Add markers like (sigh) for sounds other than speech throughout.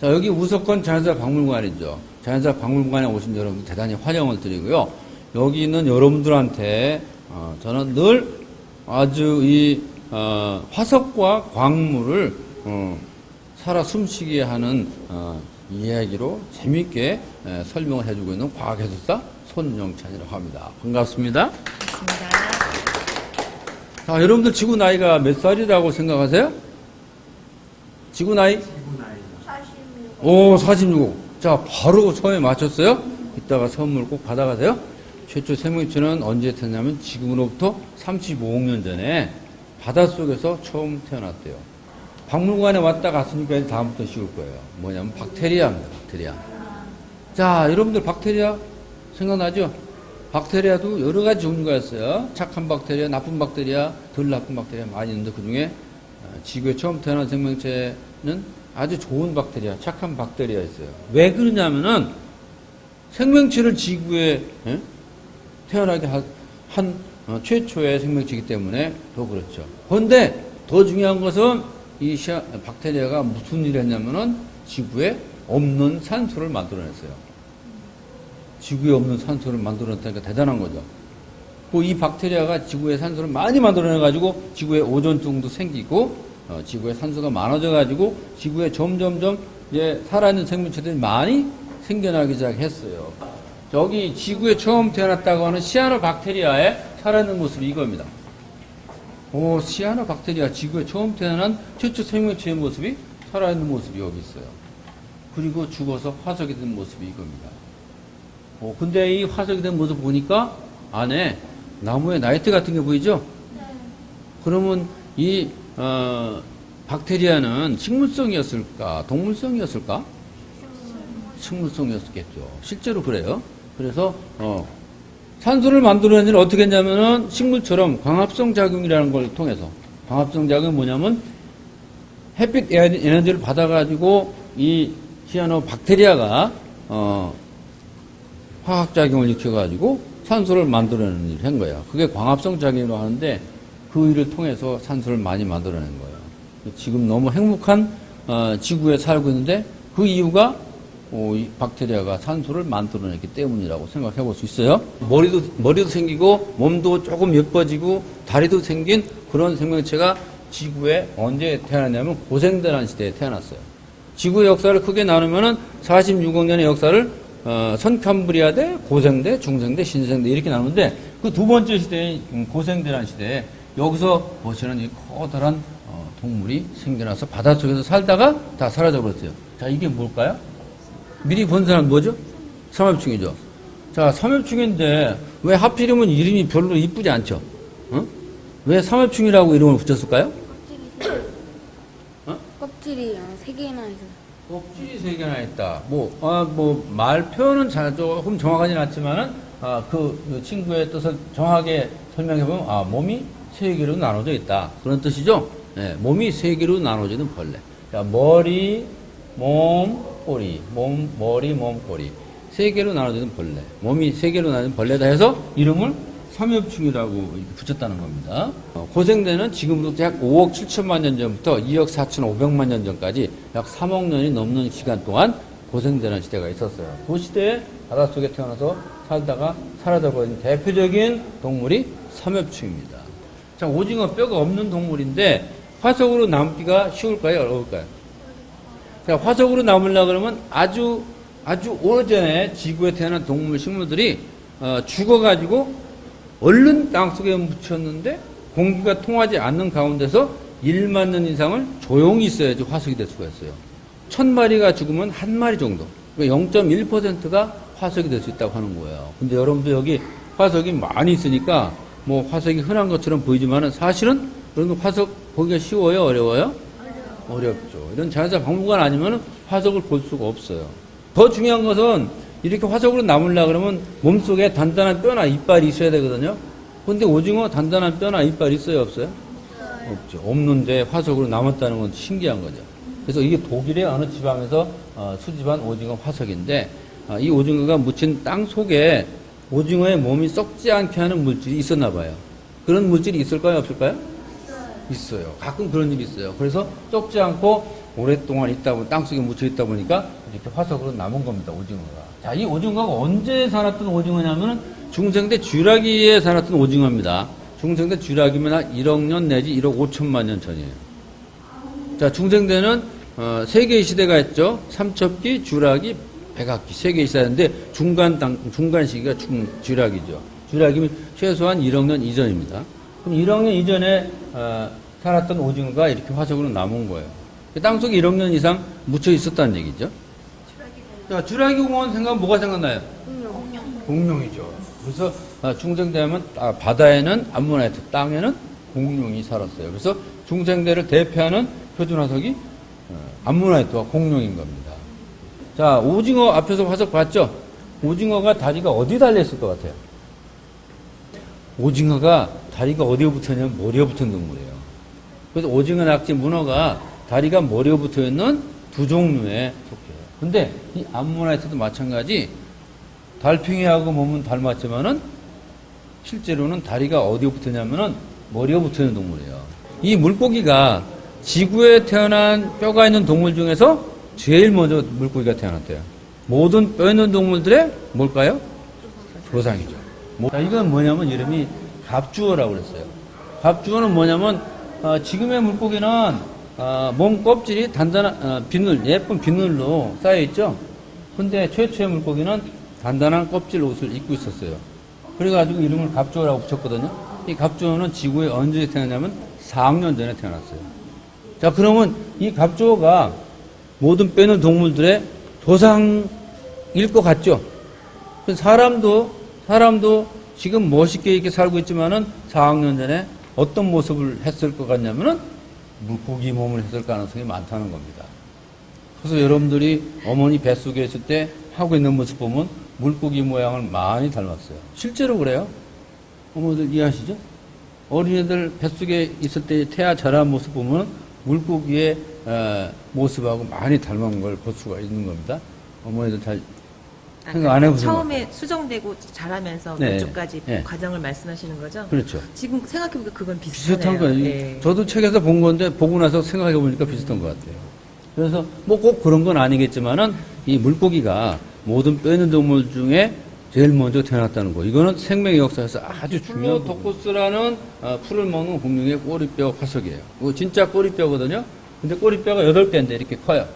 자, 여기 우석권 자연사 박물관이죠. 자연사 박물관에 오신 여러분 대단히 환영을 드리고요. 여기 있는 여러분들한테 어, 저는 늘 아주 이 어, 화석과 광물을 어, 살아 숨쉬게 하는 어, 이야기로 재미있게 에, 설명을 해주고 있는 과학해설사 손영찬이라고 합니다. 반갑습니다. 맞습니다. 자, 여러분들 지구 나이가 몇 살이라고 생각하세요? 지구 나이? 오, 46. 자, 바로 처음에 맞췄어요? 이따가 선물 꼭 받아가세요. 최초 생명체는 언제 태어나면 지금으로부터 35억 년 전에 바닷속에서 처음 태어났대요. 박물관에 왔다 갔으니까 이제 다음부터 쉬울 거예요. 뭐냐면 박테리아입니다, 박테리아. 자, 여러분들 박테리아 생각나죠? 박테리아도 여러 가지 종류가 있어요. 착한 박테리아, 나쁜 박테리아, 덜 나쁜 박테리아 많이 있는데 그 중에 어, 지구에 처음 태어난 생명체 는 아주 좋은 박테리아, 착한 박테리아 있어요. 왜 그러냐면은 생명체를 지구에 예? 태어나게 하- 한 어, 최초의 생명체이기 때문에 더 그렇죠. 그런데 더 중요한 것은 이 시아- 박테리아가 무슨 일을 했냐면은 지구에 없는 산소를 만들어냈어요. 지구에 없는 산소를 만들어냈다니까 대단한 거죠. 그 이 박테리아가 지구에 산소를 많이 만들어내가지고 지구에 오존층도 생기고 어, 지구에 산소가 많아져 가지고 지구에 점점점 이제 살아있는 생명체들이 많이 생겨나기 시작했어요. 저기 지구에 처음 태어났다고 하는 시아노 박테리아의 살아있는 모습이 이겁니다. 오, 시아노 박테리아 지구에 처음 태어난 최초 생명체의 모습이 살아있는 모습이 여기 있어요. 그리고 죽어서 화석이 된 모습이 이겁니다. 어, 근데 이 화석이 된 모습 보니까 안에 나무에 나이트 같은 게 보이죠? 그러면 이 어, 박테리아는 식물성이었을까, 동물성이었을까? 식물성이었겠죠. 실제로 그래요. 그래서 어, 산소를 만들어낸 일을 어떻게 했냐면은 식물처럼 광합성 작용이라는 걸 통해서 광합성 작용이 뭐냐면 햇빛 에너지를 받아가지고 이 시아노 박테리아가 어, 화학 작용을 일으켜가지고 산소를 만들어내는 일을 한 거예요. 그게 광합성 작용이라고 하는데 그 일을 통해서 산소를 많이 만들어낸 거예요. 지금 너무 행복한 어, 지구에 살고 있는데 그 이유가 어, 이 박테리아가 산소를 만들어냈기 때문이라고 생각해 볼 수 있어요. 머리도, 머리도 생기고 몸도 조금 예뻐지고 다리도 생긴 그런 생명체가 지구에 언제 태어났냐면 고생대란 시대에 태어났어요. 지구의 역사를 크게 나누면은 46억 년의 역사를 어, 선캄브리아대, 고생대, 중생대, 신생대 이렇게 나누는데 그 두 번째 시대의 음, 고생대란 시대에 여기서 보시는 이 커다란 어, 동물이 생겨나서 바닷속에서 살다가 다 사라져 버렸어요. 자, 이게 뭘까요? 미리 본 사람 뭐죠? 삼엽충이죠. 자, 삼엽충인데 왜 하필이면 이름이 별로 이쁘지 않죠? 어? 왜 삼엽충이라고 이름을 붙였을까요? 어? 껍질이 세 개나 있어. 껍질이 세 개나 있다. 뭐, 아, 뭐, 말 표현은 잘 조금 정확하진 않지만은, 아, 그, 그 친구의 뜻을 정확하게 설명해보면, 아, 몸이 세 개로 나눠져 있다. 그런 뜻이죠? 네, 몸이 세 개로 나눠지는 벌레. 자, 머리, 몸, 꼬리. 몸, 머리, 몸, 꼬리. 세 개로 나눠지는 벌레. 몸이 세 개로 나눠지는 벌레다 해서 이름을 삼엽충이라고 붙였다는 겁니다. 어, 고생대는 지금부터 약 5억 7천만 년 전부터 2억 4천 5백만 년 전까지 약 3억 년이 넘는 시간 동안 고생대라는 시대가 있었어요. 그 시대에 바닷속에 태어나서 살다가 사라져버린 대표적인 동물이 삼엽충입니다. 자, 오징어 뼈가 없는 동물인데 화석으로 남기가 쉬울까요? 어려울까요? 자, 화석으로 남으려 그러면 아주 아주 오래전에 지구에 태어난 동물 식물들이 어, 죽어가지고 얼른 땅속에 묻혔는데 공기가 통하지 않는 가운데서 1만 년 이상을 조용히 있어야지 화석이 될 수가 있어요. 천 마리가 죽으면 한 마리 정도. 그러니까 0.1%가 화석이 될 수 있다고 하는 거예요. 근데 여러분들 여기 화석이 많이 있으니까 뭐 화석이 흔한 것처럼 보이지만은 사실은 그런 화석 보기가 쉬워요? 어려워요? 어렵죠. 이런 자연사 박물관 아니면 화석을 볼 수가 없어요. 더 중요한 것은 이렇게 화석으로 남으려 그러면 몸속에 단단한 뼈나 이빨이 있어야 되거든요. 근데 오징어 단단한 뼈나 이빨 있어요, 없어요? 없죠. 없는데 화석으로 남았다는 건 신기한 거죠. 그래서 이게 독일의 어느 지방에서 어, 수집한 오징어 화석인데 아, 이 오징어가 묻힌 땅 속에 오징어의 몸이 썩지 않게 하는 물질이 있었나 봐요. 그런 물질이 있을까요, 없을까요? 있어요. 가끔 그런 일이 있어요. 그래서 썩지 않고 오랫동안 있다 보니 땅속에 묻혀 있다 보니까 이렇게 화석으로 남은 겁니다. 오징어가. 자, 이 오징어가 언제 살았던 오징어냐면은 중생 대 쥐라기에 살았던 오징어입니다. 중생 대 쥐라기면 한 1억 년 내지 1억 5천만 년 전이에요. 자, 중생대는 어, 세 개의 시대가 있죠. 삼첩기, 쥐라기, 백악기 세 개의 시대인데 중간 당, 중간 시기가 중, 쥐라기죠. 쥐라기면 최소한 1억 년 이전입니다. 그럼 1억 년 이전에 어, 살았던 오징어가 이렇게 화석으로 남은 거예요. 땅속에 1억 년 이상 묻혀 있었다는 얘기죠. 자, 쥐라기 공원 생각하면 뭐가 생각나요? 공룡이죠. 그래서 아, 중생대하면 아, 바다에는 암모나이트, 땅에는 공룡이 살았어요. 그래서 중생대를 대표하는 표준화석이 어, 암모나이트와 공룡인 겁니다. 자, 오징어 앞에서 화석 봤죠? 오징어가 다리가 어디 달려있을 것 같아요? 오징어가 다리가 어디에 붙었냐면 머리에 붙은 동물이에요. 그래서 오징어, 낙지, 문어가 다리가 머리에 붙어 있는 두 종류에 속해요. 근데 이 암모나이트도 마찬가지 달팽이하고 몸은 닮았지만은 실제로는 다리가 어디에 붙었냐면은 머리에 붙어 있는 동물이에요. 이 물고기가 지구에 태어난 뼈가 있는 동물 중에서 제일 먼저 물고기가 태어났대요. 모든 뼈 있는 동물들의 뭘까요? 조상이죠. 뭐- 자, 이건 뭐냐면 이름이 갑주어라고 그랬어요. 갑주어는 뭐냐면 어, 지금의 물고기는 어, 몸 껍질이 단단한 어, 비늘 예쁜 비늘로 쌓여 있죠. 근데 최초의 물고기는 단단한 껍질 옷을 입고 있었어요. 그래가지고 이름을 갑주어라고 붙였거든요. 이 갑주어는 지구에 언제 태어났냐면 4억 년 전에 태어났어요. 자, 그러면 이 갑주어가 모든 빼는 동물들의 조상일 것 같죠? 사람도, 사람도 지금 멋있게 이렇게 살고 있지만은 4억 년 전에 어떤 모습을 했을 것 같냐면은 물고기 몸을 했을 가능성이 많다는 겁니다. 그래서 여러분들이 어머니 뱃속에 있을 때 하고 있는 모습 보면 물고기 모양을 많이 닮았어요. 실제로 그래요. 어머니들 이해하시죠? 어린애들 뱃속에 있을 때 태아 자란 모습 보면 물고기의 어, 모습하고 많이 닮은 걸 볼 수가 있는 겁니다. 어머니들 잘 아, 생각 안 해보세요. 처음에 수정되고 자라면서 네. 그쪽까지 네. 과정을 말씀하시는 거죠? 그렇죠. 지금 생각해보니까 그건 비슷하네요. 비슷한 거예요. 예. 저도 책에서 본 건데 보고 나서 생각해 보니까 비슷한 것 같아요. 그래서 뭐 꼭 그런 건 아니겠지만은 이 물고기가 모든 뼈 있는 동물 중에 제일 먼저 태어났다는 거. 이거는 생명의 역사에서 아주 중요한 토코스라는 어, 풀을 먹는 공룡의 꼬리뼈 화석이에요. 이거 진짜 꼬리뼈거든요. 근데 꼬리뼈가 8개인데 이렇게 커요.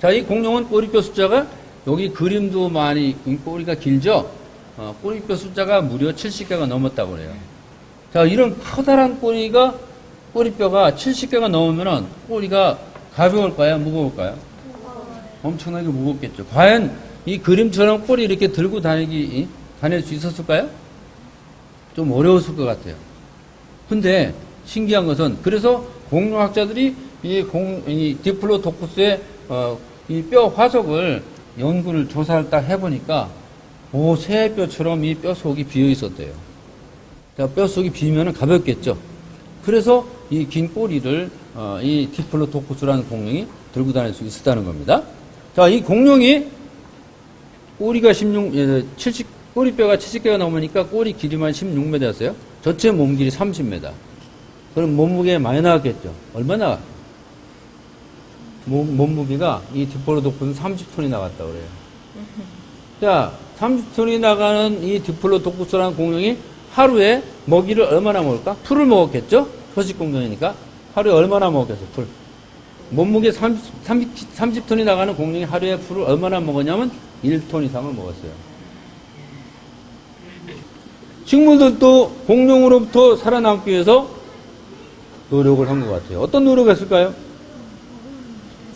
자, 이 공룡은 꼬리뼈 숫자가 여기 그림도 많이 이 꼬리가 길죠? 어, 꼬리뼈 숫자가 무려 70개가 넘었다고 그래요. 자, 이런 커다란 꼬리가, 꼬리뼈가 70개가 넘으면은 꼬리가 가벼울까요? 무거울까요? 엄청나게 무겁겠죠. 과연 이 그림처럼 꼬리 이렇게 들고 다니기, 다닐 수 있었을까요? 좀 어려웠을 것 같아요. 근데 신기한 것은 그래서 공룡학자들이 이 공, 이 디플로토쿠스의 어, 이 뼈 화석을 연구를 조사를 딱 해보니까 오, 새 뼈처럼 이 뼈 속이 비어 있었대요. 자, 뼈 속이 비면은 가볍겠죠. 그래서 이 긴 꼬리를 어, 이 디플로토쿠스라는 공룡이 들고 다닐 수 있었다는 겁니다. 자, 이 공룡이 꼬리가 16, 예, 70, 꼬리뼈가 70개가 넘으니까 꼬리 길이만 16m였어요. 전체 몸 길이 30m. 그럼 몸무게 많이 나왔겠죠. 얼마 나? 몸, 몸무게가 이 디플로토쿠스는 30톤이 나갔다 그래요. 자, 30톤이 나가는 이 디플로토쿠스라는 공룡이 하루에 먹이를 얼마나 먹을까? 풀을 먹었겠죠? 초식 공룡이니까. 하루에 얼마나 먹었겠어, 풀? 몸무게 30, 30, 30톤이 나가는 공룡이 하루에 풀을 얼마나 먹었냐면 1톤 이상을 먹었어요. 식물들도 공룡으로부터 살아남기 위해서 노력을 한 것 같아요. 어떤 노력을 했을까요?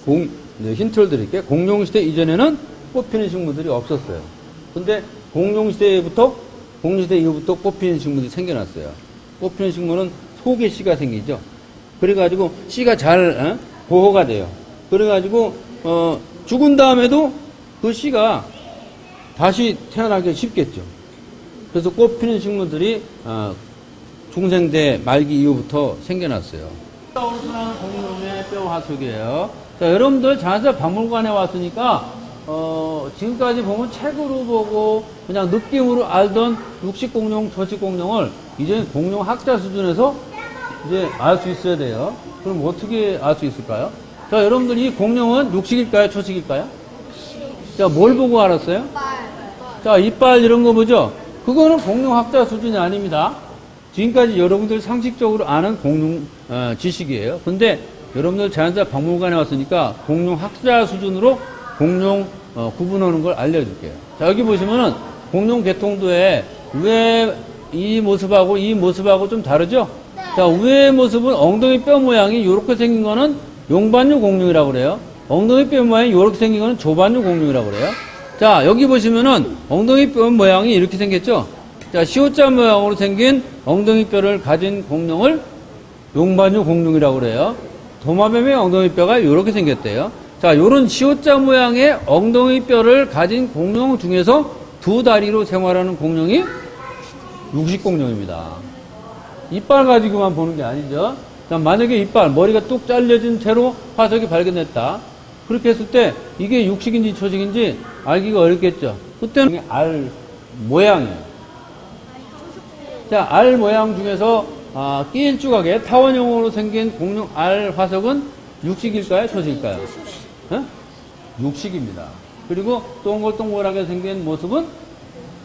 공, 네, 힌트를 드릴게요. 공룡시대 이전에는 꽃피는 식물들이 없었어요. 근데 공룡시대부터, 공룡시대 이후부터 꽃피는 식물이 생겨났어요. 꽃피는 식물은 속에 씨가 생기죠. 그래가지고 씨가 잘 어? 보호가 돼요. 그래가지고 어, 죽은 다음에도 그 씨가 다시 태어나기 쉽겠죠. 그래서 꽃 피는 식물들이 어, 중생대 말기 이후부터 생겨났어요. 떠오르는 공룡의 뼈 화석이에요. 자, 여러분들 자세 박물관에 왔으니까 어, 지금까지 보면 책으로 보고 그냥 느낌으로 알던 육식 공룡, 저식 공룡을 이제 공룡 학자 수준에서 이제 알 수 있어야 돼요. 그럼 어떻게 알 수 있을까요? 자, 자, 여러분들 이 공룡은 육식일까요? 초식일까요? 자, 뭘 보고 알았어요? 자, 이빨 이런 거 보죠? 그거는 공룡학자 수준이 아닙니다. 지금까지 여러분들 상식적으로 아는 공룡 어, 지식이에요. 근데 여러분들 자연사 박물관에 왔으니까 공룡학자 수준으로 공룡 어, 구분하는 걸 알려줄게요. 자, 여기 보시면은 공룡 개통도에 왜 이 모습하고 이 모습하고 좀 다르죠? 자, 위의 모습은 엉덩이 뼈 모양이 이렇게 생긴 거는 용반류 공룡이라고 그래요. 엉덩이 뼈 모양이 이렇게 생긴 거는 조반류 공룡이라고 그래요. 자, 여기 보시면은 엉덩이 뼈 모양이 이렇게 생겼죠? 자, 시오자 모양으로 생긴 엉덩이 뼈를 가진 공룡을 용반류 공룡이라고 그래요. 도마뱀의 엉덩이 뼈가 이렇게 생겼대요. 자, 요런 시오자 모양의 엉덩이 뼈를 가진 공룡 중에서 두 다리로 생활하는 공룡이 육식공룡입니다. 이빨 가지고만 보는 게 아니죠. 자, 만약에 이빨, 머리가 뚝 잘려진 채로 화석이 발견됐다. 그렇게 했을 때 이게 육식인지 초식인지 알기가 어렵겠죠. 그때는 알 모양이에요. 자, 알 모양 중에서 아, 끼일 조각의 타원형으로 생긴 공룡 알 화석은 육식일까요? 초식일까요? 어? 육식입니다. 그리고 동글동글하게 생긴 모습은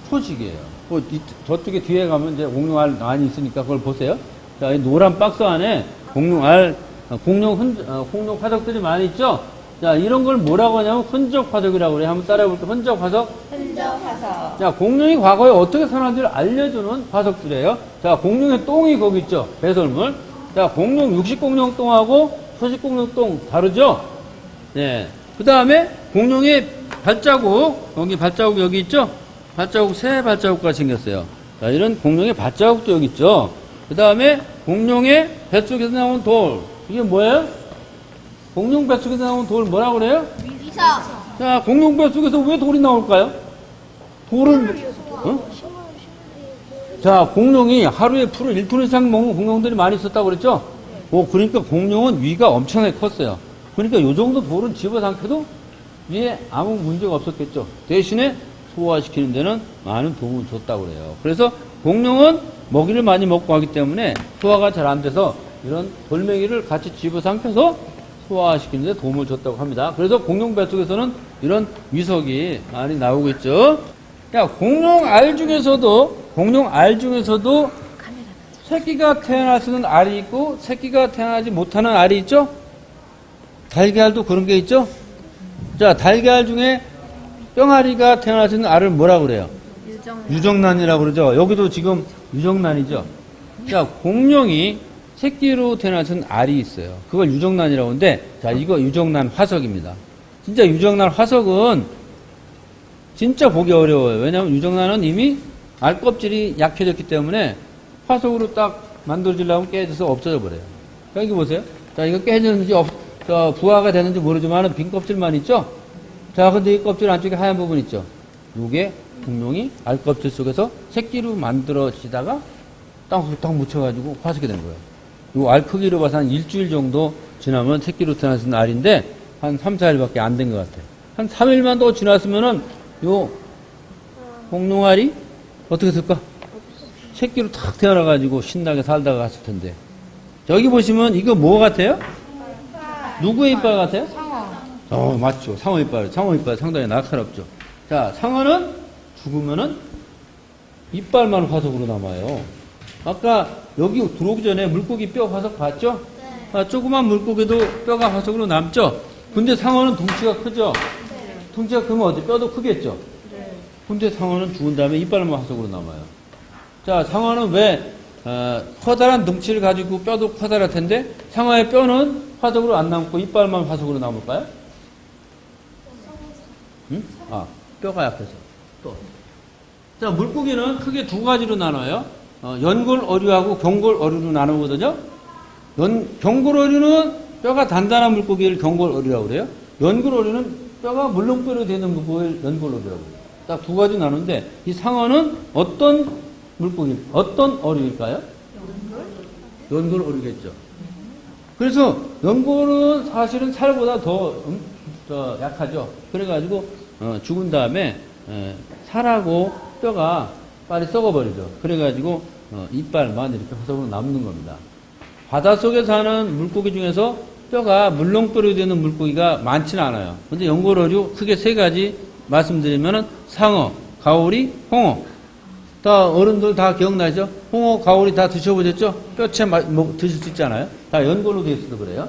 초식이에요. 그 이- 저쪽에 뒤에 가면 이제 공룡 알 많이 있으니까 그걸 보세요. 자, 이 노란 박스 안에 공룡 알, 어, 공룡 흔, 어, 공룡 화석들이 많이 있죠? 자, 이런 걸 뭐라고 하냐면 흔적 화석이라고 그래요. 한번 따라해 볼게요. 흔적 화석. 흔적 화석. 자, 공룡이 과거에 어떻게 살았는지를 알려주는 화석들이에요. 자, 공룡의 똥이 거기 있죠. 배설물. 자, 공룡, 육식 공룡 똥하고 초식 공룡 똥 다르죠? 네. 그 다음에 공룡의 발자국, 여기 발자국 여기 있죠? 발자국, 새 발자국과 생겼어요. 자, 이런 공룡의 발자국도 여기 있죠? 그 다음에 공룡의 뱃속에서 나온 돌. 이게 뭐예요? 공룡 뱃속에서 나온 돌 뭐라고 그래요? 자, 공룡 뱃속에서 왜 돌이 나올까요? 돌은, 어? 자, 공룡이 하루에 풀을 1톤 이상 먹는 공룡들이 많이 있었다고 그랬죠? 오, 그러니까 공룡은 위가 엄청나게 컸어요. 그러니까 요 정도 돌은 집어삼켜도 위에 아무 문제가 없었겠죠. 대신에 소화시키는 데는 많은 도움을 줬다고 그래요. 그래서 공룡은 먹이를 많이 먹고 하기 때문에 소화가 잘 안 돼서 이런 돌멩이를 같이 집어삼켜서 소화시키는 데 도움을 줬다고 합니다. 그래서 공룡 뱃속에서는 이런 위석이 많이 나오고 있죠. 야, 공룡 알 중에서도, 공룡 알 중에서도 새끼가 태어나서는 알이 있고, 새끼가 태어나지 못하는 알이 있죠? 달걀도 그런 게 있죠? 자, 달걀 중에 뿅아리가 태어나서는 알을 뭐라 그래요? 유정. 유정란이라고 그러죠. 여기도 지금 유정란이죠. 자, 공룡이 새끼로 태어나서는 알이 있어요. 그걸 유정란이라고 하는데, 자, 이거 유정란 화석입니다. 진짜 유정란 화석은 진짜 보기 어려워요. 왜냐하면 유정란은 이미 알 껍질이 약해졌기 때문에 화석으로 딱 만들어지려면 깨져서 없어져 버려요. 자, 여기 보세요. 자, 이거 깨졌는지 없, 저, 부화가 되는지 모르지만 빈 껍질만 있죠? 자, 근데 이 껍질 안쪽에 하얀 부분 있죠? 요게 공룡이 알 껍질 속에서 새끼로 만들어지다가 딱딱 묻혀가지고 화석이 된 거예요. 요 알 크기로 봐서 한 일주일 정도 지나면 새끼로 태어나는 알인데 한 3, 4일밖에 안 된 것 같아요. 한 3일만 더 지났으면은 요 공룡알이 어떻게 될까? 새끼로 탁 태어나가지고 신나게 살다가 갔을 텐데. 여기 보시면 이거 뭐 같아요? 누구의 이빨 같아요? 어, 맞죠. 상어 이빨. 상어 이빨 상당히 날카롭죠. 자, 상어는 죽으면은 이빨만 화석으로 남아요. 아까 여기 들어오기 전에 물고기 뼈 화석 봤죠? 아, 조그만 물고기도 뼈가 화석으로 남죠? 근데 상어는 덩치가 크죠? 덩치가 크면 어디 뼈도 크겠죠? 근데 상어는 죽은 다음에 이빨만 화석으로 남아요. 자, 상어는 왜 어, 커다란 덩치를 가지고 뼈도 커다랄 텐데 상어의 뼈는 화석으로 안 남고 이빨만 화석으로 남을까요? 응? 아, 뼈가 약해서. 또. 자, 물고기는 크게 두 가지로 나눠요. 어, 연골 어류하고 경골 어류로 나누거든요. 연, 경골 어류는 뼈가 단단한 물고기를 경골 어류라고 그래요. 연골 어류는 뼈가 물렁뼈로 되는 물고기를 연골 어류라고 그래요. 딱 두 가지 나누는데 이 상어는 어떤 물고기, 어떤 어류일까요? 연골 어류겠죠. 그래서 연골은 사실은 살보다 더, 음, 더 약하죠. 그래가지고 어, 죽은 다음에 에, 살하고 뼈가 빨리 썩어버리죠. 그래가지고 어, 이빨만 이렇게 화석으로 남는 겁니다. 바닷속에 사는 물고기 중에서 뼈가 물렁뼈로 되는 물고기가 많지는 않아요. 근데 연골어류 크게 세 가지 말씀드리면은 상어, 가오리, 홍어. 다 어른들 다 기억나죠? 홍어, 가오리 다 드셔보셨죠? 뼈채 마- 뭐, 드실 수 있잖아요. 다 연골로 되어 있어도 그래요.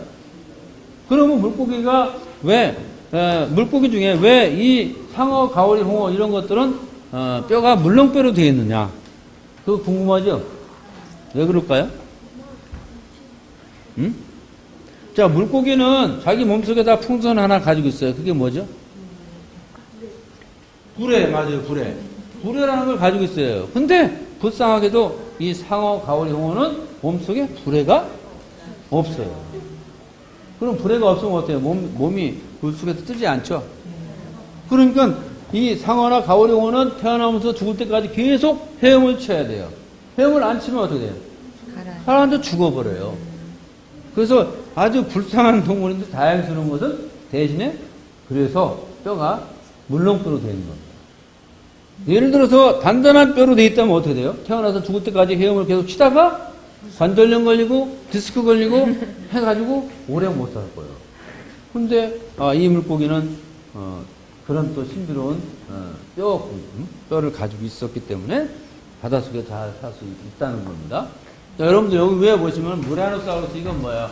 그러면 물고기가 왜 에, 물고기 중에 왜 이 상어, 가오리, 홍어 이런 것들은 어, 뼈가 물렁뼈로 되어 있느냐? 그거 궁금하죠? 왜 그럴까요? 응? 자, 물고기는 자기 몸속에 다 풍선 하나 가지고 있어요. 그게 뭐죠? 불에, 맞아요, 불에. 불에라는 걸 가지고 있어요. 근데, 불쌍하게도 이 상어, 가오리, 홍어는 몸속에 불에가 없어요. 그럼 불에가 없으면 어때요? 몸, 몸이 불 속에서 뜨지 않죠? 그러니까 이 상어나 가오리, 홍어는 태어나면서 죽을 때까지 계속 헤엄을 쳐야 돼요. 헤엄을 안 치면 어떻게 돼요? 사람도 죽어버려요. 그래서 아주 불쌍한 동물인데 다행스러운 것은 대신에 그래서 뼈가 물렁뼈로 되는 겁니다. 예를 들어서 단단한 뼈로 돼 있다면 어떻게 돼요? 태어나서 죽을 때까지 헤엄을 계속 치다가 관절염 걸리고 디스크 걸리고 (laughs) 해가지고 오래 못 살 거예요. 근데 아, 이 물고기는 어, 그런 또 신비로운 어, 뼈, 음? 뼈를 가지고 있었기 때문에 바닷속에 잘 살 수 있다는 겁니다. 자, 여러분들 여기 위에 보시면 무라노사우루스 이건 뭐야?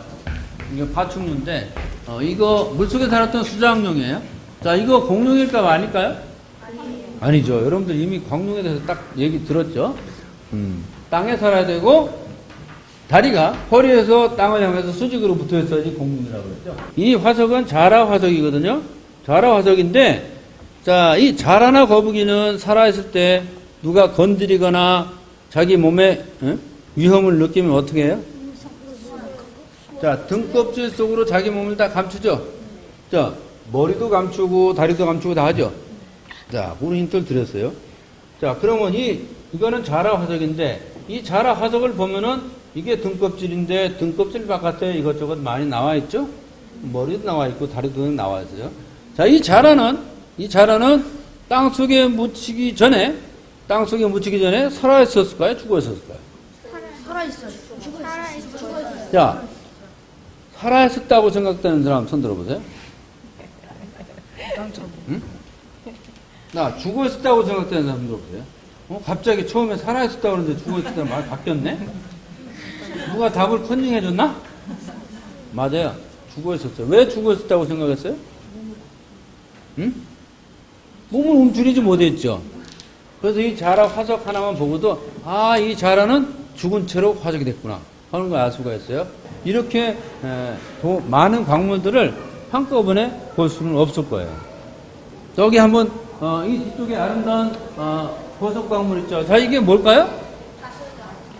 이게 파충류인데 어, 이거 물속에 살았던 수장용이에요. 자 이거 공룡일까 아닐까요? 아니죠. 여러분들 이미 공룡에 대해서 딱 얘기 들었죠. 음, 땅에 살아야 되고 다리가 허리에서 땅을 향해서 수직으로 붙어 있어야지 공룡이라고 그랬죠. 이 화석은 자라 화석이거든요. 자라 화석인데 자, 이 자라나 거북이는 살아있을 때 누가 건드리거나 자기 몸에 응? 위험을 느끼면 어떻게 해요? 자, 등껍질 속으로 자기 몸을 다 감추죠. 자, 머리도 감추고 다리도 감추고 다 하죠. 자, 그런 힌트를 드렸어요. 자, 그러면 이 이거는 자라 화석인데 이 자라 화석을 보면은 이게 등껍질인데 등껍질 바깥에 이것저것 많이 나와 있죠. 머리도 나와 있고 다리도 나와 있어요. 자, 이 자라는 이 자라는 땅 속에 묻히기 전에 땅 속에 묻히기 전에 살아 있었을까요? 죽어 있었을까요? 살아있어요. 죽어있어요. 자, 살아 있었다고 생각되는 사람 손 들어보세요. 응? 나 죽어 있었다고 생각되는 사람 들어보세요. 어, 갑자기 처음에 살아 있었다고 그러는데 죽어 있었다는 말 바뀌었네? 누가 답을 컨닝해 줬나? 맞아요. 죽어 있었어요. 왜 죽어 있었다고 생각했어요? 응? 몸을 움츠리지 못했죠. 그래서 이 자라 화석 하나만 보고도 아, 이 자라는 죽은 채로 화석이 됐구나 하는 걸 알 수가 있어요. 이렇게 에, 도- 많은 광물들을 한꺼번에 볼 수는 없을 거예요. 저기 한번 어, 이 뒤쪽에 아름다운 어, 보석 광물 있죠. 자 이게 뭘까요?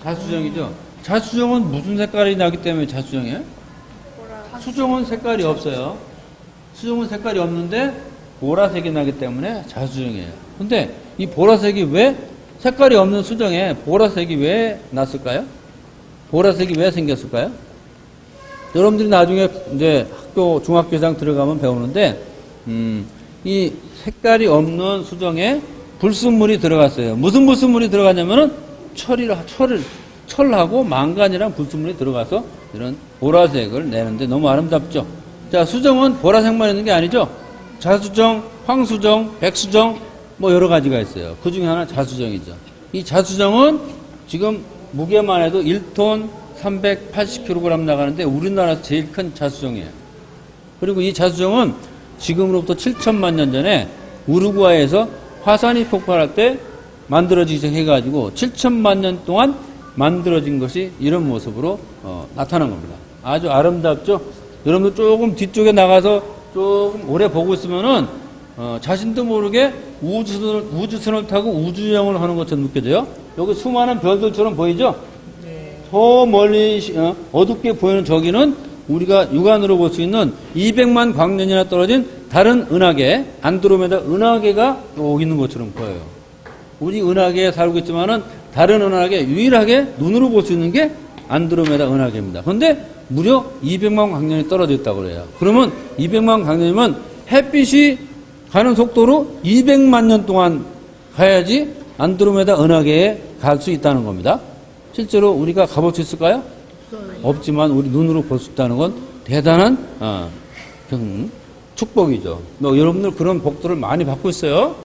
자수정이죠. 자수정은 무슨 색깔이 나기 때문에 자수정이에요? 수정은 색깔이 없어요. 수정은 색깔이 없는데 보라색이 나기 때문에 자수정이에요. 근데 이 보라색이 왜 색깔이 없는 수정에 보라색이 왜 났을까요? 보라색이 왜 생겼을까요? 여러분들이 나중에 이제 학교 중학교장 들어가면 배우는데 음, 이 색깔이 없는 수정에 불순물이 들어갔어요. 무슨 불순물이 들어갔냐면은 철이라 철을 철하고 망간이랑 불순물이 들어가서 이런 보라색을 내는데 너무 아름답죠. 자, 수정은 보라색만 있는 게 아니죠. 자수정, 황수정, 백수정 뭐 여러 가지가 있어요. 그 중에 하나 자수정이죠. 이 자수정은 지금 무게만 해도 1톤 380kg 나가는데 우리나라에서 제일 큰 자수정이에요. 그리고 이 자수정은 지금으로부터 7천만 년 전에 우루과이에서 화산이 폭발할 때 만들어지기 시작해가지고 7천만 년 동안 만들어진 것이 이런 모습으로 어, 나타난 겁니다. 아주 아름답죠? 여러분들 조금 뒤쪽에 나가서 조금 오래 보고 있으면은 어, 자신도 모르게 우주선을, 우주선을 타고 우주여행을 하는 것처럼 느껴져요. 여기 수많은 별들처럼 보이죠? 저 멀리 시- 어, 어둡게 보이는 저기는 우리가 육안으로 볼 수 있는 200만 광년이나 떨어진 다른 은하계 안드로메다 은하계가 여기 있는 것처럼 보여요. 우리 은하계에 살고 있지만은 다른 은하계 유일하게 눈으로 볼 수 있는 게 안드로메다 은하계입니다. 그런데 무려 200만 광년이 떨어져 있다고 그래요. 그러면 200만 광년이면 햇빛이 가는 속도로 200만 년 동안 가야지 안드로메다 은하계에 갈 수 있다는 겁니다. 실제로 우리가 가볼 수 있을까요? 없지만 우리 눈으로 볼 수 있다는 건 대단한 어, 경- 축복이죠. 뭐 여러분들 그런 복들을 많이 받고 있어요.